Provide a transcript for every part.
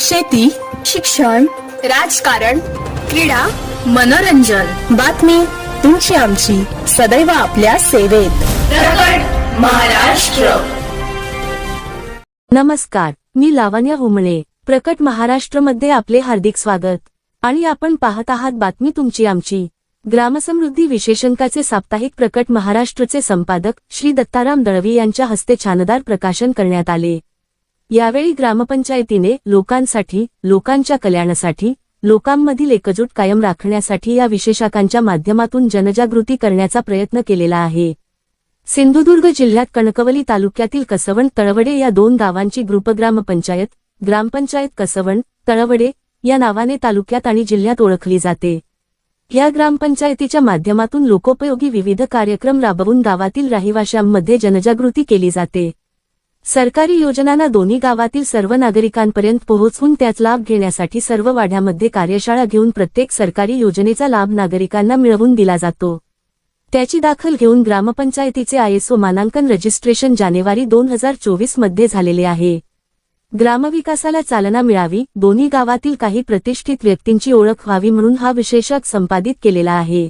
शेती शिक्षण राजकारण क्रीडा मनोरंजन. बातमी तुमची आमची. सदैव आपल्या सेवेत. प्रकट महाराष्ट्र. नमस्कार मी लावण्या हुमणे प्रकट महाराष्ट्रमध्ये आपले हार्दिक स्वागत. आणि आपण पाहत आहात बातमी तुमची आमची. ग्रामसमृद्धी विशेषंकाचे साप्ताहिक प्रकट महाराष्ट्रचे संपादक श्री दत्ताराम दळवी यांच्या हस्ते छानदार प्रकाशन करण्यात आले. यावेळी ग्रामपंचायतीने लोकांसाठी लोकांच्या कल्याणासाठी लोकांमधील एकजूट कायम राखण्यासाठी या विशेषकांच्या माध्यमातून जनजागृती करण्याचा प्रयत्न केलेला आहे. सिंधुदुर्ग जिल्ह्यात कणकवली तालुक्यातील कसवण तळवडे या दोन गावांची ग्रुपग्रामपंचायत ग्रामपंचायत कसवण तळवडे या नावाने तालुक्यात आणि जिल्ह्यात ओळखली जाते. या ग्रामपंचायतीच्या माध्यमातून लोकोपयोगी विविध कार्यक्रम राबवून गावातील रहिवाशांमध्ये जनजागृती केली जाते. सरकारी योजनांना दोन्ही गावातील सर्व नागरिकांपर्यंत पोहोचवून त्याच लाभ घेण्यासाठी सर्व वाड्यामध्ये कार्यशाळा घेऊन प्रत्येक सरकारी योजनेचा लाभ नागरिकांना मिळवून दिला जातो. त्याची दाखल घेऊन ग्रामपंचायतीचे आयएसओ मानांकन रजिस्ट्रेशन जानेवारी दोन हजार चोवीसमध्ये झालेले आहे. ग्रामविकासाला चालना मिळावी दोन्ही गावातील काही प्रतिष्ठित व्यक्तींची ओळख व्हावी म्हणून हा विशेषक संपादित केलेला आहे.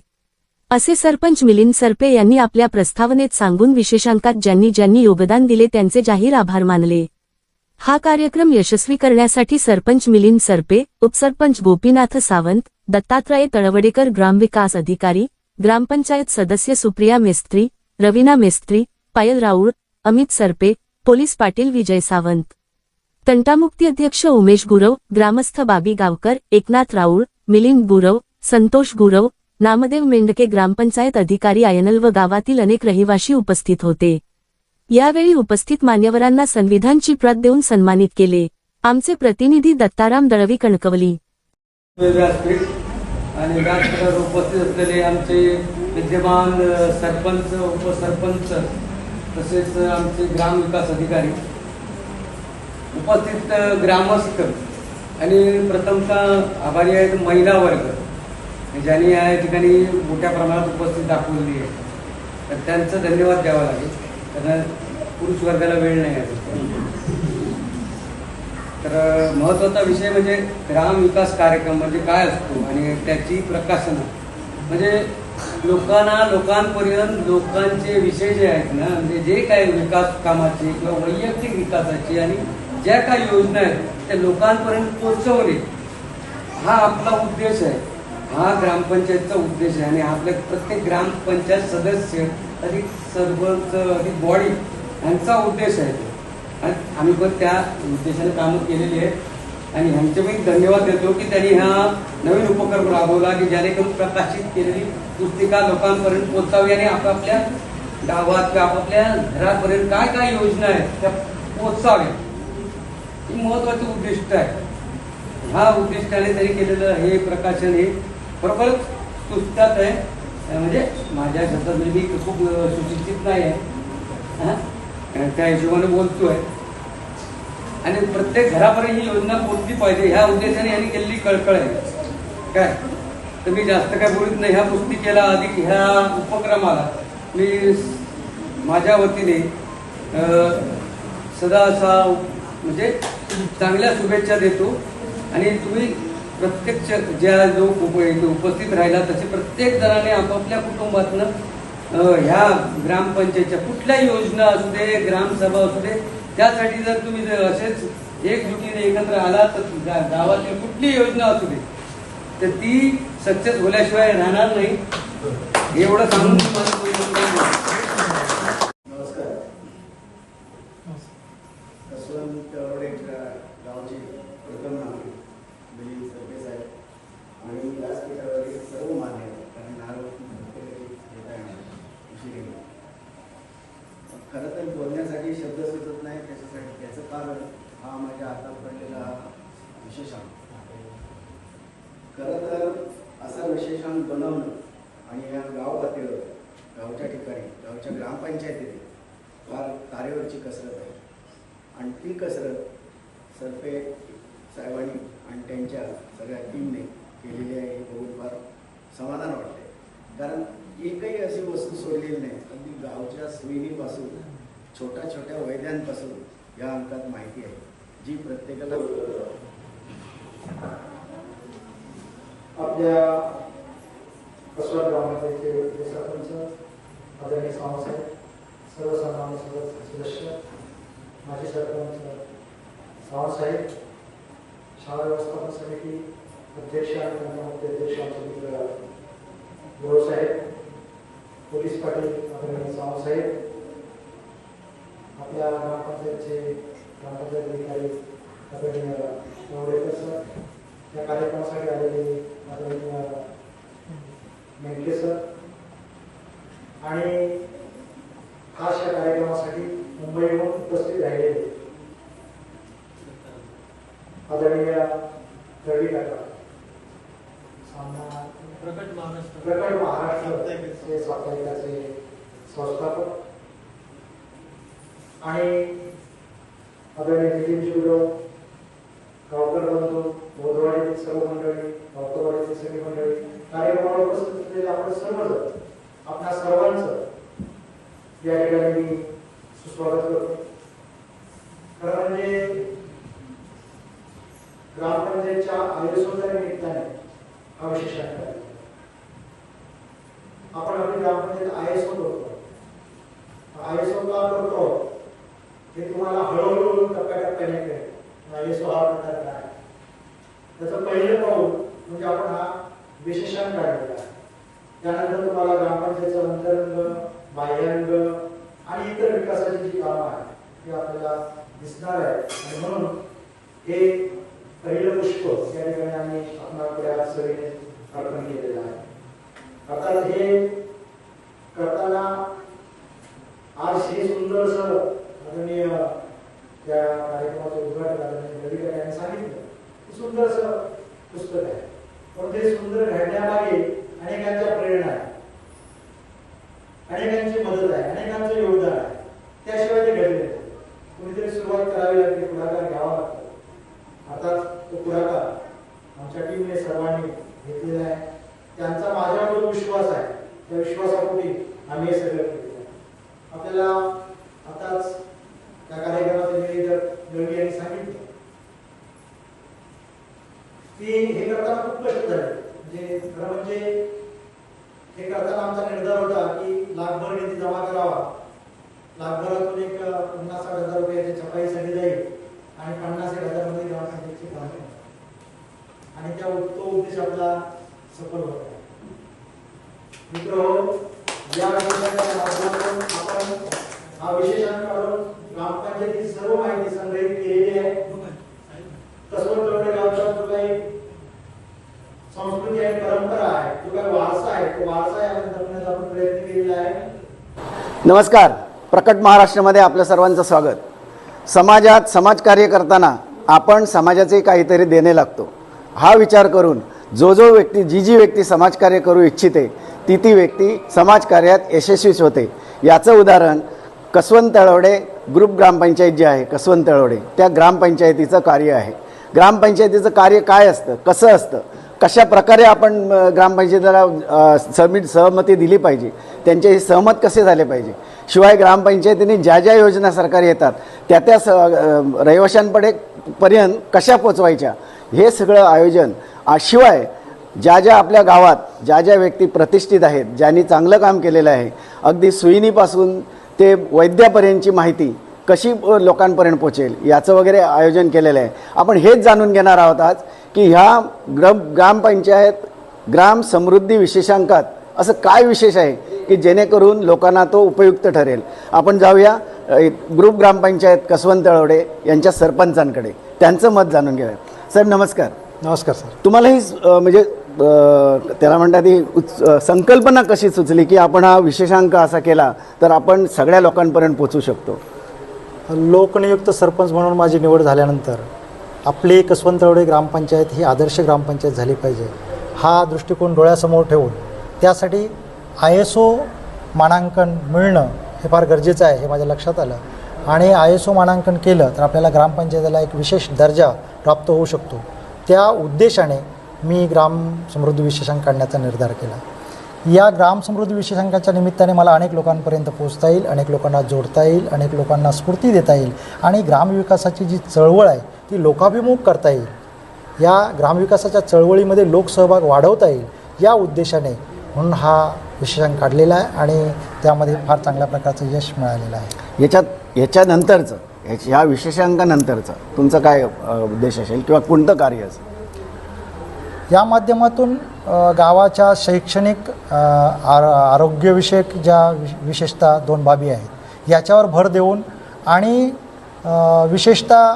असे सरपंच मिलिंद सरपे यांनी आपल्या प्रस्तावनेत सांगून विशेषांकात ज्यांनी ज्यांनी योगदान दिले त्यांचे जाहीर आभार मानले. हा कार्यक्रम यशस्वी करण्यासाठी सरपंच मिलिंद सरपे उपसरपंच गोपीनाथ सावंत दत्तात्रय तळवडेकर ग्रामविकास अधिकारी ग्रामपंचायत सदस्य सुप्रिया मेस्त्री रवीना मेस्त्री पायल राऊळ अमित सरपे पोलीस पाटील विजय सावंत. तंटामुक्ती अध्यक्ष उमेश गुरव ग्रामस्थ बाबी गावकर एकनाथ राऊळ मिलिंद गुरव संतोष गुरव नामदेव मेंढके ग्रामपंचायत अधिकारी आयनल व गावातील अनेक रहिवाशी उपस्थित होते. यावेळी उपस्थित मान्यवरांना संविधानची प्रत देऊन सन्मानित केले. आमचे प्रतिनिधी दत्ताराम दळवी कणकवली. आणि व्यासपीठावर उपस्थित असलेले आमचे विद्यमान सरपंच उपसरपंच तसेच आमचे ग्रामविकास अधिकारी उपस्थित ग्रामस्थ आणि प्रथमतः आभारी आहेत महिला वर्ग. ज्यांनी या ठिकाणी मोठ्या प्रमाणात उपस्थित दाखवलेली आहे तर त्यांचं धन्यवाद द्यावा लागेल. कारण पुरुष वर्गाला वेळ नाही आहे. तर महत्त्वाचा विषय म्हणजे ग्राम विकास कार्यक्रम म्हणजे काय असतो आणि त्याची प्रकाशनं. म्हणजे लोकांना लोकांपर्यंत लोकांचे विषय जे आहेत ना म्हणजे जे काही विकास कामाचे किंवा वैयक्तिक विकासाची आणि ज्या काही योजना आहेत त्या लोकांपर्यंत पोचवणे हा आपला उद्देश आहे. हा ग्रामपंचायतचा उद्देश आहे आणि आपल्या प्रत्येक ग्रामपंचायत सदस्य अधिक सरपंच अधिक बॉडी यांचा उद्देश आहे. तो. आणि आम्ही पण त्या उद्देशाने कामं केलेली आहेत. आणि ह्यांचे मी धन्यवाद देतो की त्यांनी हा नवीन उपक्रम राबवला की जेणेकरून प्रकाशित केलेली पुस्तिका लोकांपर्यंत पोहोचावी आणि आपापल्या गावात किंवा आपापल्या घरापर्यंत काय काय योजना आहेत त्या पोहोचाव्या ही महत्वाचं उद्दिष्ट आहे. हा उद्दिष्टाने त्यांनी केलेलं हे प्रकाशन हे बरोबरच पुस्तकात आहे. म्हणजे माझ्या शब्दात म्हणजे मी खूप सुशिक्षित नाही आहे. त्या हिशोबाने बोलतोय. आणि प्रत्येक घरापर्यंत ही योजना पोचली पाहिजे ह्या उद्देशाने यांनी केलेली कळकळ आहे. काय? तर मी जास्त काय बोलत नाही. ह्या पुस्तिकेला अधिक ह्या उपक्रमाला मी माझ्या वतीने सदा असा म्हणजे चांगल्या शुभेच्छा देतो. आणि तुम्ही प्रत्यक्ष ज्या जो उप उपस्थित राहिला तसे प्रत्येक जणाने आपापल्या कुटुंबातनं ह्या ग्रामपंचायतच्या कुठल्याही योजना असू दे ग्रामसभा असू दे त्यासाठी जर तुम्ही जर असेच एकजुटीने एकत्र आला तर गा- गावातील कुठली योजना असू दे तर ती सक्सेस होल्याशिवाय राहणार नाही. एवढं सांगून मी माझं बोलणं थांबवतो. नमस्कार कसवंत तळवडेच्या गावचे प्रथम नागरिक मिलिंद सरपे साहेब आणि व्यासपीठावरील सर्व मान्य कारण नारळ घेता येणार उशीर गेला. खरं तर बोलण्यासाठी शब्द सुचत नाही त्याच्यासाठी त्याचं कारण हा माझ्या हातात पडलेला विशेषांक खरं तर असा विशेषांक बनवणं आणि या गाव पातळीवर गावच्या ठिकाणी गावच्या ग्रामपंचायतीने फार तारेवरची कसरत आहे आणि ती कसरत सरपे साहेबांनी आणि त्यांच्या सगळ्या टीमने केलेली आहे हे बघून फार समाधान वाटते कारण एकही अशी वस्तू सोडलेली नाही. अगदी गावच्या सुविधीपासून छोट्या छोट्या वैद्यांपासून या अंकात माहिती आहे. जी प्रत्येकाला आपल्या कसवत ग्रामपंचायतीचे सरपंच आदरणीय सावंतसाहेब सर्वसामान्य सदस्य माजी सरपंच सावंतसाहेब शाळा व्यवस्थापन समिती अध्यक्ष आणि त्यांना मुख्य अध्यक्ष आमचे मित्र गुरुसाहेब पोलीस पाटील आदरणीय साहेब आपल्या ग्रामपंचायतचे ग्रामपंचायत अधिकारी आदरणीय नवडेकर सर या कार्यक्रमासाठी आलेले आदरणीय मेंढके सर आणि खास या कार्यक्रमासाठी मुंबईहून उपस्थित राहिलेले आदरणीय रवी काका प्रकट महाराष्ट्र. प्रकट महाराष्ट्र संस्थापक. आणि आदरणीय नितीन शिवराव गावकर बंधू बोधवाडीतील सर्व मंडळी गावकरवाडीतील सगळी मंडळी कार्यक्रमाला उपस्थित असलेले आपण सर्वजण आपल्या सर्वांचं या ठिकाणी मी सुस्वागत करतो. खरं म्हणजे ग्रामपंचायतच्या आयुष्याच्या निमित्ताने हा विशेष आहे आपण आपली ग्रामपंचायत आय एस ओ करतो. आय एस ओ का करतो? हे तुम्हाला हळूहळू टप्प्याटप्प्याने कळेल. आय एस ओ हा प्रकार काय? त्याचं पहिलं पाऊल म्हणजे आपण हा विशेषण काढलेला आहे. त्यानंतर तुम्हाला ग्रामपंचायतचं अंतरंग बाह्यांग आणि इतर विकासाची जी कामं आहेत ती आपल्याला दिसणार आहे आणि म्हणून हे पहिलं पुष्प या ठिकाणी आम्ही आपल्या सगळीने अर्पण केलेलं आहे अर्थात हे करताना आज हे सुंदरस आदरणीय त्या कार्यक्रमाचं उद्घाटन आदरणीय रविकर यांनी सांगितलं की सुंदरस पुस्तक आहे पण ते सुंदर घडण्यामागे अनेकांच्या प्रेरणा आहे अनेकांची मदत आहे अनेकांचं योगदान आहे त्याशिवाय ते घडले कुणीतरी सुरुवात करावी लागते पुढाकार घ्यावा आता तो पुढाकार आमच्या टीमने सर्वांनी घेतलेला आहे. त्यांचा माझ्यावर विश्वास आहे. त्या विश्वासापोटी आम्ही हे सगळं केलेलं आहे. आपल्याला आताच त्या कार्यक्रमात निवेदक गळवी यांनी सांगितलं. की हे करताना खूप कष्ट झाले. म्हणजे खरं म्हणजे हे करताना आमचा निर्धार होता की लाखभर निधी जमा करावा. लाखभरातून एक पन्नास साठ हजार रुपयाच्या छपाईसाठी जाईल. आणि पन्नास एक हजारमध्ये ग्रामपंचायतची कामे होणार. आणि त्या तो उद्देश आपला सफल होत. आहे मित्र या विषयाच्या माध्यमातून आपण हा विशेषांक काढून ग्रामपंचायतीची सर्व माहिती संग्रहित केलेली आहे. तसं कसवटकडे गावचा जो काही संस्कृती आणि परंपरा आहे. जो काही वारसा आहे? तो वारसा यामध्ये जपण्याचा आपण प्रयत्न केलेला आहे. नमस्कार. प्रकट महाराष्ट्रामध्ये आपल्या सर्वांचं स्वागत. समाजात समाजकार्य करताना आपण समाजाचे काहीतरी देणे लागतो. हा विचार करून जो जो व्यक्ती जी जी व्यक्ती समाजकार्य करू इच्छिते ती ती व्यक्ती समाजकार्यात यशस्वीच होते. याचं उदाहरण कसवंत तळवडे ग्रुप ग्रामपंचायत जी आहे कसवंत तळवडे त्या ग्रामपंचायतीचं कार्य आहे. ग्रामपंचायतीचं कार्य काय असतं कसं असतं कशा प्रकारे आपण ग्रामपंचायतीला अ, सहमती दिली पाहिजे त्यांचे सहमत कसे झाले पाहिजे? शिवाय ग्रामपंचायतीने ज्या ज्या योजना सरकारी येतात त्या त्या स अ, रहिवाशांकडे पर्यंत कशा पोचवायच्या? हे सगळं आयोजन शिवाय ज्या ज्या आपल्या गावात ज्या ज्या व्यक्ती प्रतिष्ठित आहेत ज्यांनी चांगलं काम केलेलं आहे अगदी सुईनीपासून ते वैद्यापर्यंतची माहिती कशी लोकांपर्यंत पोचेल याचं वगैरे आयोजन केलेलं आहे. आपण हेच जाणून घेणार आहोत आज की ह्या ग्राम ग्रामपंचायत ग्राम समृद्धी विशेषांकात असं काय विशेष आहे की जेणेकरून लोकांना तो उपयुक्त ठरेल? आपण जाऊया ग्रुप ग्रामपंचायत कसवंत तळवडे यांच्या सरपंचांकडे. त्यांचं मत जाणून घेऊया. सर नमस्कार. नमस्कार सर. तुम्हाला ही म्हणजे त्याला म्हणतात ही उच- संकल्पना कशी सुचली की आपण हा विशेषांक असा केला तर आपण सगळ्या लोकांपर्यंत पोचू शकतो? लोकनियुक्त सरपंच म्हणून माझी निवड झाल्यानंतर आपली कसवंतरवडे ग्रामपंचायत ही आदर्श ग्रामपंचायत झाली पाहिजे. हा दृष्टिकोन डोळ्यासमोर ठेवून त्यासाठी आय एस ओ मानांकन मिळणं हे फार गरजेचं आहे हे माझ्या लक्षात आलं. आणि आय एस ओ मानांकन केलं तर आपल्याला ग्रामपंचायतीला एक विशेष दर्जा प्राप्त होऊ शकतो. त्या उद्देशाने मी ग्राम समृद्धी विशेषांक काढण्याचा निर्धार केला. या ग्राम समृद्धी विशेषांकाच्या निमित्ताने मला अनेक लोकांपर्यंत पोहोचता येईल अनेक लोकांना जोडता येईल अनेक लोकांना स्फूर्ती देता येईल. आणि ग्रामविकासाची जी चळवळ आहे ती लोकाभिमुख करता येईल. या ग्रामविकासाच्या चळवळीमध्ये लोकसहभाग वाढवता येईल या उद्देशाने म्हणून हा विशेषांक काढलेला आहे आणि त्यामध्ये फार चांगल्या प्रकारचं यश मिळालेलं आहे. याच्यात याच्यानंतरचं याच्या ह्या विशेषांकानंतरचं तुमचं काय उद्देश असेल किंवा कोणतं कार्य असेल? या माध्यमातून गावाच्या शैक्षणिक आर आरोग्यविषयक ज्या विश विशेषतः दोन बाबी आहेत याच्यावर भर देऊन आणि विशेषतः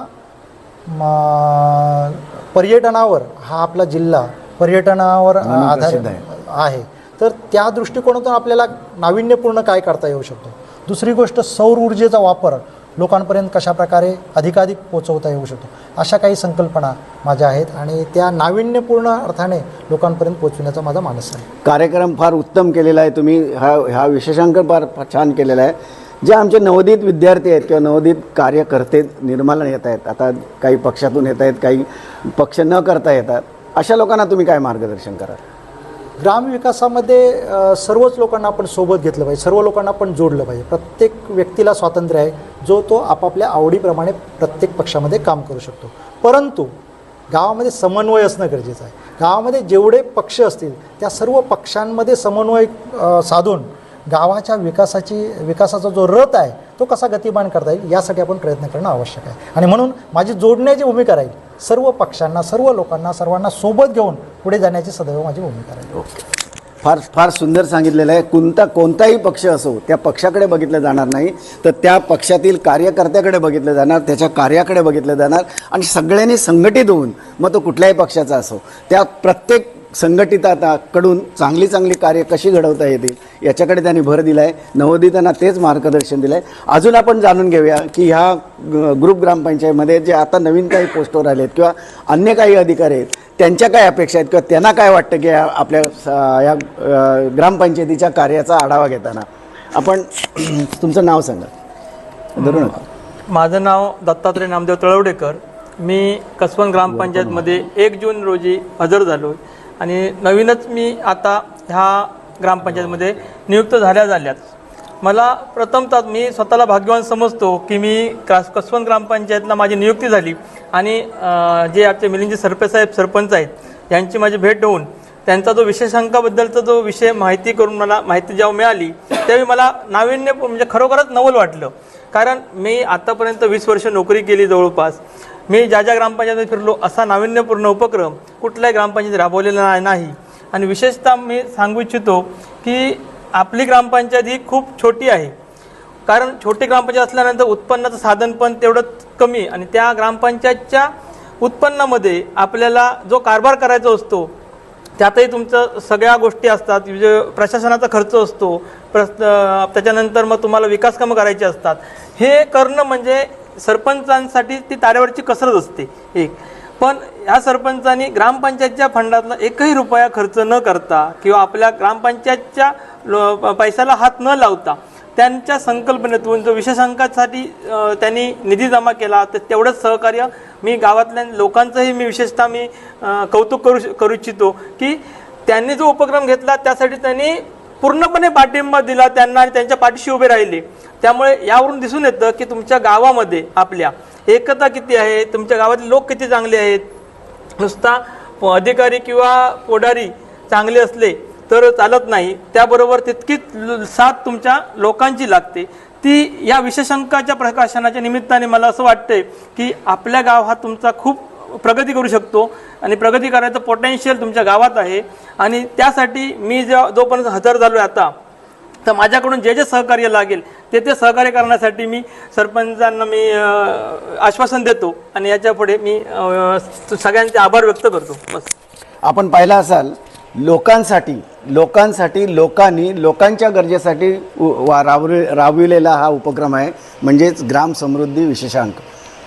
पर्यटनावर हा आपला जिल्हा पर्यटनावर आधारित आहे. तर त्या दृष्टिकोनातून आपल्याला नाविन्यपूर्ण काय करता येऊ शकतो? दुसरी गोष्ट सौर ऊर्जेचा वापर लोकांपर्यंत कशाप्रकारे अधिकाधिक पोचवता येऊ शकतो? अशा काही संकल्पना माझ्या आहेत आणि त्या नाविन्यपूर्ण अर्थाने लोकांपर्यंत पोचवण्याचा माझा मानस आहे. कार्यक्रम फार उत्तम केलेला आहे तुम्ही. हा हा विशेषांक फार छान केलेला आहे. जे आमचे नवोदित विद्यार्थी आहेत किंवा नवोदित कार्यकर्ते निर्माला येत आहेत आता काही पक्षातून येत आहेत काही पक्ष न करता येतात अशा लोकांना तुम्ही काय मार्गदर्शन कराल? ग्रामविकासामध्ये सर्वच लोकांना आपण सोबत घेतलं पाहिजे सर्व लोकांना आपण जोडलं पाहिजे. प्रत्येक व्यक्तीला स्वातंत्र्य आहे जो तो आपापल्या आवडीप्रमाणे प्रत्येक पक्षामध्ये काम करू शकतो. परंतु गावामध्ये समन्वय असणं गरजेचं आहे. गावामध्ये जेवढे पक्ष असतील त्या सर्व पक्षांमध्ये समन्वय साधून गावाच्या विकासाची विकासाचा जो रथ आहे तो कसा गतिमान करता येईल यासाठी आपण प्रयत्न करणं आवश्यक आहे. आणि म्हणून माझी जोडण्याची भूमिका राहील. सर्व पक्षांना सर्व लोकांना सर्वांना सोबत घेऊन पुढे जाण्याची सदैव माझी भूमिका राहील. फार फार सुंदर सांगितलेलं आहे. कोणता कोणताही पक्ष असो त्या पक्षाकडे बघितलं जाणार नाही तर त्या पक्षातील कार्यकर्त्याकडे बघितलं जाणार त्याच्या कार्याकडे बघितलं जाणार आणि सगळ्यांनी संघटित होऊन मग तो कुठल्याही पक्षाचा असो त्या प्रत्येक संघटिताकडून चांगली चांगली कार्य कशी घडवता येतील याच्याकडे त्यांनी भर दिला आहे नवोदितांना तेच मार्गदर्शन दिलं आहे अजून आपण जाणून घेऊया की ह्या ग- ग्रुप ग्रामपंचायतमध्ये जे आता नवीन काही पोस्टवर आले आहेत किंवा अन्य काही अधिकारी आहेत त्यांच्या काय अपेक्षा आहेत किंवा त्यांना काय वाटतं की आपल्या स- या ग्रामपंचायतीच्या कार्याचा आढावा घेताना. आपण तुमचं नाव सांगा. धरू नका माझं नाव दत्तात्रय नामदेव तळवडेकर. मी कसबन ग्रामपंचायतमध्ये एक जून रोजी हजर झालो आणि नवीनच मी आता ह्या ग्रामपंचायतमध्ये नियुक्त झाल्या झाल्यात. मला प्रथमतः मी स्वतःला भाग्यवान समजतो की मी क्रास कसबन ग्रामपंचायतला माझी नियुक्ती झाली आणि जे आमचे मिलिंदजी सरपेसाहेब सरपंच आहेत यांची माझी भेट होऊन त्यांचा जो विशेषांकाबद्दलचा जो विषय माहिती करून मला माहिती जेव्हा मिळाली त्यावेळी मला नाविन्य म्हणजे खरोखरच नवल वाटलं. कारण मी आतापर्यंत वीस वर्ष नोकरी केली जवळपास. मी ज्या ज्या ग्रामपंचायतीत फिरलो असा नाविन्यपूर्ण उपक्रम कुठल्याही ग्रामपंचायतीत राबवलेला नाही आणि विशेषतः मी सांगू इच्छितो की आपली ग्रामपंचायत ही खूप छोटी आहे. कारण छोटी ग्रामपंचायत असल्यानंतर उत्पन्नाचं साधन पण तेवढंच कमी आणि त्या ग्रामपंचायतच्या उत्पन्नामध्ये आपल्याला जो कारभार करायचा असतो त्यातही तुमचं सगळ्या गोष्टी असतात. म्हणजे प्रशासनाचा खर्च असतो प्रस त्याच्यानंतर मग तुम्हाला विकास कामं करायची असतात. हे करणं म्हणजे सरपंचांसाठी ती तारेवरची कसरत असते एक. पण या सरपंचांनी ग्रामपंचायतच्या फंडातला एकही रुपया खर्च न करता किंवा आपल्या ग्रामपंचायतच्या पैशाला हात न लावता त्यांच्या संकल्पनेतून जो विशेषांकासाठी त्यांनी निधी जमा केला तर तेवढंच सहकार्य मी गावातल्या लोकांचंही मी विशेषतः मी कौतुक करू करू इच्छितो की त्यांनी जो उपक्रम घेतला त्यासाठी त्यांनी पूर्णपणे पाठिंबा दिला त्यांना आणि त्यांच्या पाठीशी उभे राहिले. त्यामुळे यावरून दिसून येतं की तुमच्या गावामध्ये आपल्या एकता किती आहे? तुमच्या गावातले लोक किती चांगले आहेत? नुसता अधिकारी किंवा पोढारी चांगले असले तर चालत नाही. त्याबरोबर तितकीच साथ तुमच्या लोकांची लागते. ती या विशेषांकाच्या प्रकाशनाच्या निमित्ताने मला असं वाटतंय की आपल्या गाव हा तुमचा खूप प्रगती करू शकतो. आणि प्रगती करायचं पोटेन्शियल तुमच्या गावात आहे. आणि त्यासाठी मी जेव्हा जोपर्यंत हजर झालो आहे आता तर माझ्याकडून जे जे सहकार्य लागेल ते ते सहकार्य करण्यासाठी मी सरपंचांना मी आश्वासन देतो. आणि याच्यापुढे मी सगळ्यांचे आभार व्यक्त करतो. बस. आपण पाहिला असाल लोकांसाठी लोकांसाठी लोकांनी लोकांच्या गरजेसाठी वा राबवले राबविलेला हा उपक्रम आहे. म्हणजेच ग्राम समृद्धी विशेषांक.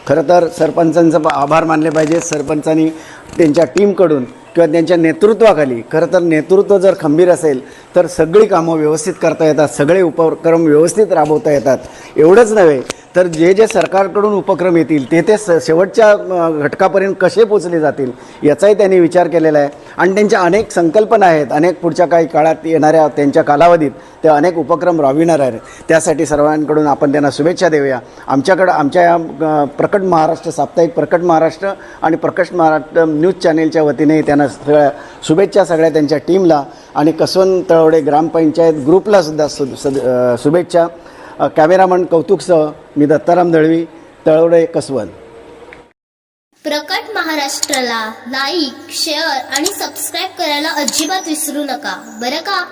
खरं तर सरपंचांचं आभार मानले पाहिजे. सरपंचांनी त्यांच्या टीमकडून किंवा त्यांच्या नेतृत्वाखाली खरं तर नेतृत्व जर खंबीर असेल तर सगळी कामं व्यवस्थित करता येतात सगळे उपक्रम व्यवस्थित राबवता येतात. एवढंच नव्हे तर जे जे सरकारकडून उपक्रम येतील ते ते स शेवटच्या घटकापर्यंत कसे पोचले जातील याचाही त्यांनी विचार केलेला आहे. आणि त्यांच्या अनेक संकल्पना आहेत अनेक पुढच्या काही काळात येणाऱ्या त्यांच्या कालावधीत ते अनेक उपक्रम राबविणार आहेत. त्यासाठी सर्वांकडून आपण त्यांना शुभेच्छा देऊया. आमच्याकडं आमच्या या प्रकट महाराष्ट्र साप्ताहिक प्रकट महाराष्ट्र आणि प्रकट महाराष्ट्र न्यूज चॅनेलच्या वतीने त्यांना सगळ्या शुभेच्छा सगळ्या त्यांच्या टीमला आणि कसवंत तळवडे ग्रामपंचायत ग्रुपला सुद्धा सु सद- शुभेच्छा. कॅमेरामन कौतुकसह मी दत्ताराम दळवी तळवडे कसवन. प्रकट महाराष्ट्राला लाईक शेअर आणि सबस्क्राईब करायला अजिबात विसरू नका. बरं का?